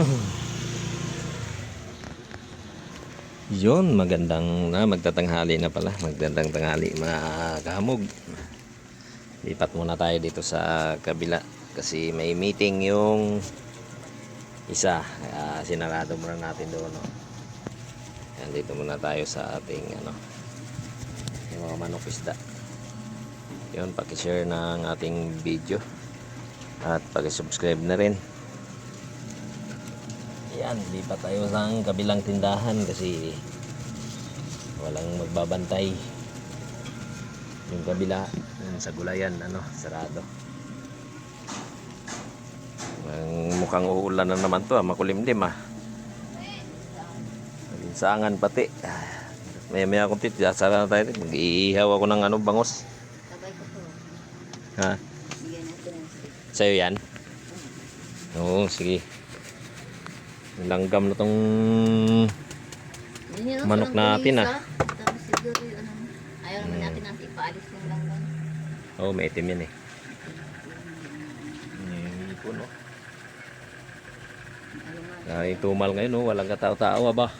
Yun, magandang na magtatanghali na pala. Magandang tanghali mga kahamog. Lipat muna tayo dito sa kabila kasi may meeting yung isa. Kaya sinarado muna natin doon. No? Yan, dito muna tayo sa ating ano, yung mga manok isda. Yun, pakishare ng ating video. At pakisubscribe na rin. Yan, lipat tayo sa kabilang tindahan kasi walang magbabantay. Yung kabila, yun sa gulayan, ano, sarado. Ang mukhang uulan na naman to, ah, makulimlim ah. Malinsangan pati. Maya maya akong tit, sara na tayo. Mag-iihaw ako ng ano, bangos. Ha? Ng. Sa'yo yan? Oo, sige. Langgam na tong Yun yun, Manok natin, kulisa. Tapos siguro ano, ayaw naman natin natin ipaalis ng langgan. Oo, oh, may itim yan eh. Yung ipon, nga. Ay, tumal ngayon, no? Walang katao-tao, ba?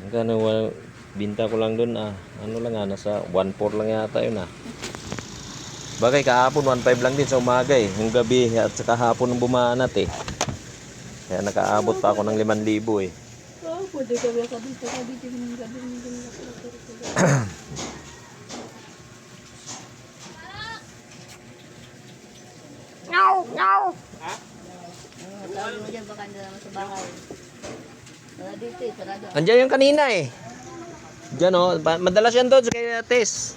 Hanggang wal, binta ko lang doon, ah. Ano lang, ah, nasa 1.4 lang yata yun, ah. Bagay, kahapon 1.5 lang din sa umaga, eh. Yung gabi, at sa kahapon ng bumanat, eh. Kaya nakaabot pa ako ng 5,000, eh. Oh, pwede ka ba ka dito ka dito ng gabi ng gabi Oh, tawagin mo dyan, baka hindi naman sa bahay. Wala dito sarado. Andiyan yung kanina eh. Diyan oh, madalas yan doon sa kay Tess.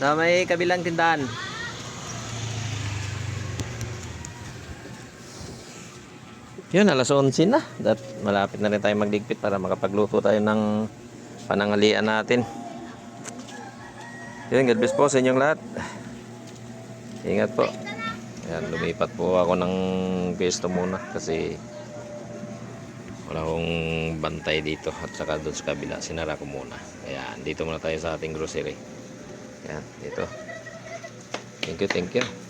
Sa may kabilang tindahan. Yun, alas 11 na. That, malapit na rin tayo magligpit para makapagluto tayo ng panangalian natin. Yun, God bless po sa inyong lahat. Ingat po. Yan, lumipat po ako ng pwesto muna kasi wala akong bantay dito at saka doon sa kabila sinara ko muna kaya dito muna tayo sa ating grocery yan dito. Thank you thank you